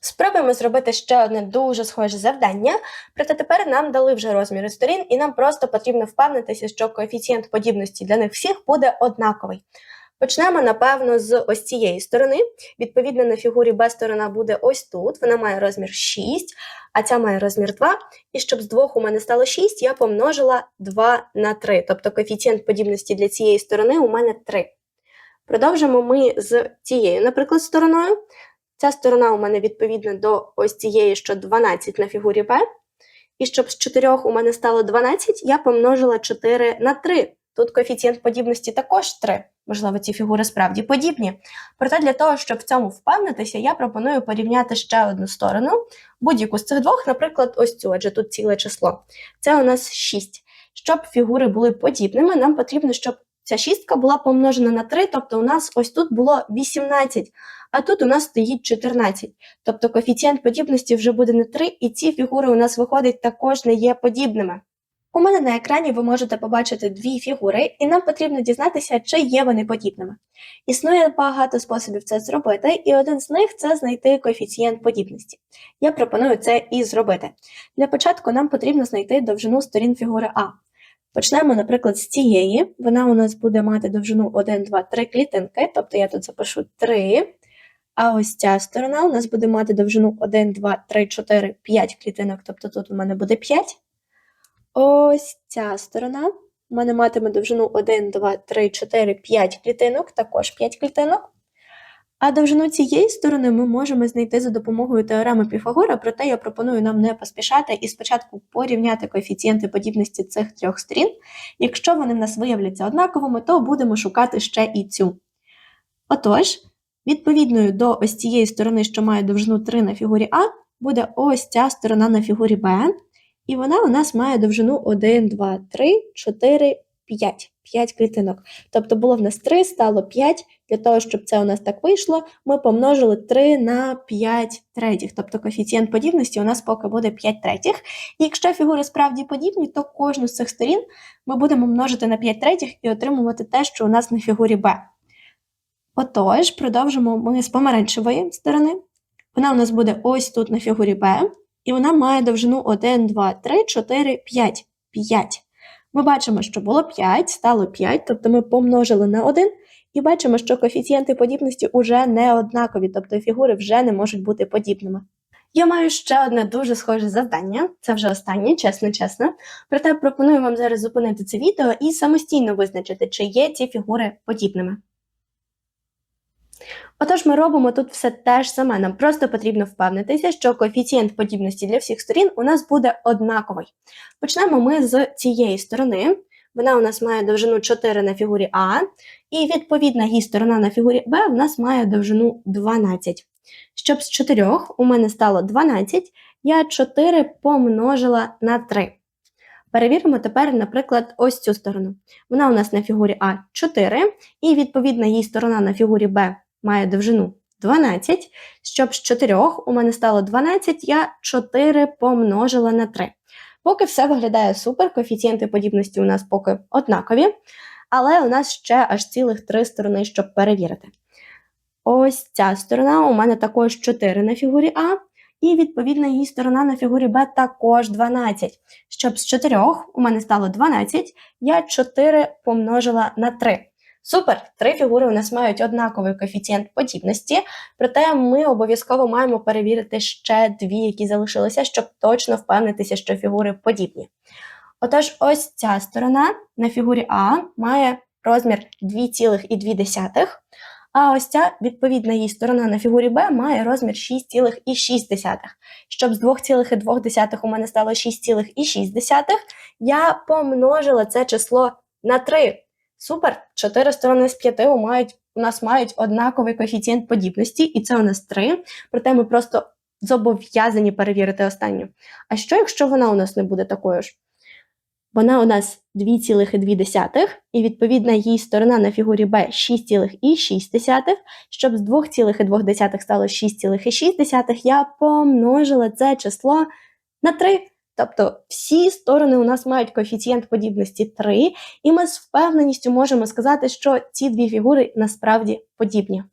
Спробуємо зробити ще одне дуже схоже завдання, проте тепер нам дали вже розміри сторін, і нам просто потрібно впевнитися, що коефіцієнт подібності для них всіх буде однаковий. Почнемо, напевно, з ось цієї сторони. Відповідно, на фігурі Б сторона буде ось тут, вона має розмір 6, а ця має розмір 2. І щоб з двох у мене стало 6, я помножила 2 на 3. Тобто коефіцієнт подібності для цієї сторони у мене 3. Продовжимо ми з цією, наприклад, стороною. Ця сторона у мене відповідна до ось цієї, що 12 на фігурі Б. І щоб з 4 у мене стало 12, я помножила 4 на 3. Тут коефіцієнт подібності також 3. Можливо, ці фігури справді подібні. Проте для того, щоб в цьому впевнитися, я пропоную порівняти ще одну сторону, будь-яку з цих двох, наприклад, ось цю, адже тут ціле число. Це у нас 6. Щоб фігури були подібними, нам потрібно, щоб ця шістка була помножена на 3, тобто у нас ось тут було 18, а тут у нас стоїть 14. Тобто коефіцієнт подібності вже буде не 3, і ці фігури у нас виходить також не є подібними. У мене на екрані ви можете побачити дві фігури, і нам потрібно дізнатися, чи є вони подібними. Існує багато способів це зробити, і один з них це знайти коефіцієнт подібності. Я пропоную це і зробити. Для початку нам потрібно знайти довжину сторін фігури А. Почнемо, наприклад, з цієї. Вона у нас буде мати довжину 1, 2, 3 клітинки, тобто я тут запишу 3. А ось ця сторона у нас буде мати довжину 1, 2, 3, 4, 5 клітинок, тобто тут у мене буде 5. Ось ця сторона у мене матиме довжину 1, 2, 3, 4, 5 клітинок, також 5 клітинок. А довжину цієї сторони ми можемо знайти за допомогою теореми Піфагора, проте я пропоную нам не поспішати і спочатку порівняти коефіцієнти подібності цих трьох сторін. Якщо вони в нас виявляться однаковими, то будемо шукати ще і цю. Отож, відповідною до ось цієї сторони, що має довжину 3 на фігурі А, буде ось ця сторона на фігурі Б. І вона у нас має довжину 1, 2, 3, 4, 5. 5 клітинок. Тобто було в нас 3, стало 5. Для того, щоб це у нас так вийшло, ми помножили 3 на 5 третіх. Тобто коефіцієнт подібності у нас поки буде 5 третіх. І якщо фігури справді подібні, то кожну з цих сторін ми будемо множити на 5 третіх і отримувати те, що у нас на фігурі Б. Отож, продовжимо ми з помаранчевої сторони. Вона у нас буде ось тут на фігурі Б, і вона має довжину 1, 2, 3, 4, 5. 5. Ми бачимо, що було 5, стало 5, тобто ми помножили на 1, і бачимо, що коефіцієнти подібності вже не однакові, тобто фігури вже не можуть бути подібними. Я маю ще одне дуже схоже завдання, це вже останнє, чесно-чесно. Проте пропоную вам зараз зупинити це відео і самостійно визначити, чи є ці фігури подібними. Отож, ми робимо тут все те ж саме. Нам просто потрібно впевнитися, що коефіцієнт подібності для всіх сторін у нас буде однаковий. Почнемо ми з цієї сторони. Вона у нас має довжину 4 на фігурі А, і відповідна її сторона на фігурі Б у нас має довжину 12. Щоб з 4 у мене стало 12, я 4 помножила на 3. Перевіримо тепер, наприклад, ось цю сторону. Вона у нас на фігурі А 4, і відповідна її сторона на фігурі Б має довжину 12. Щоб з 4 у мене стало 12, я 4 помножила на 3. Поки все виглядає супер, коефіцієнти подібності у нас поки однакові, але у нас ще аж цілих три сторони, щоб перевірити. Ось ця сторона у мене також 4 на фігурі А, і відповідна її сторона на фігурі Б також 12. Щоб з 4 у мене стало 12, я 4 помножила на 3. Супер! Три фігури у нас мають однаковий коефіцієнт подібності, проте ми обов'язково маємо перевірити ще дві, які залишилися, щоб точно впевнитися, що фігури подібні. Отож, ось ця сторона на фігурі А має розмір 2,2, а ось ця відповідна її сторона на фігурі Б має розмір 6,6. Щоб з 2,2 у мене стало 6,6, я помножила це число на 3. Супер! Чотири сторони з п'яти у, нас мають однаковий коефіцієнт подібності, і це у нас 3. Проте ми просто зобов'язані перевірити останню. А що, якщо вона у нас не буде такою ж? Вона у нас 2,2, і відповідна її сторона на фігурі Б 6,6. Щоб з 2,2 стало 6,6, я помножила це число на 3. Тобто всі сторони у нас мають коефіцієнт подібності 3, і ми з впевненістю можемо сказати, що ці дві фігури насправді подібні.